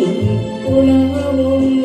ญิงอุลาวง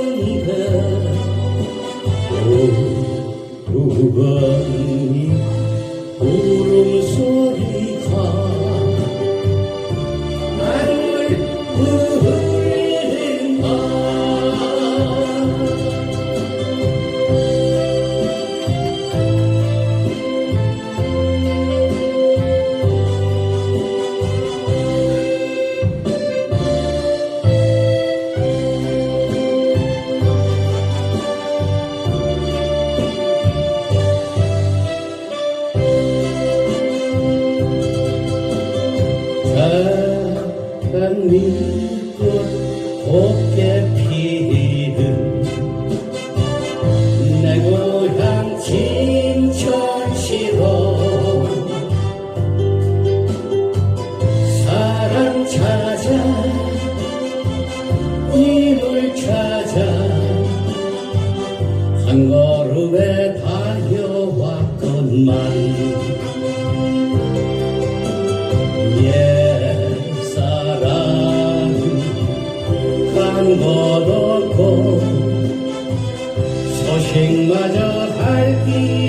밀꽃 곱게 피는 내 고향 진천시로 사랑 찾아 님을 찾아 한 걸음에 달려왔건만 간것 없고 소식마저 할길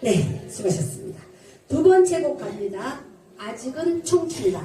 네, 수고하셨습니다. 두 번째 곡 갑니다. 아직은 청춘이다.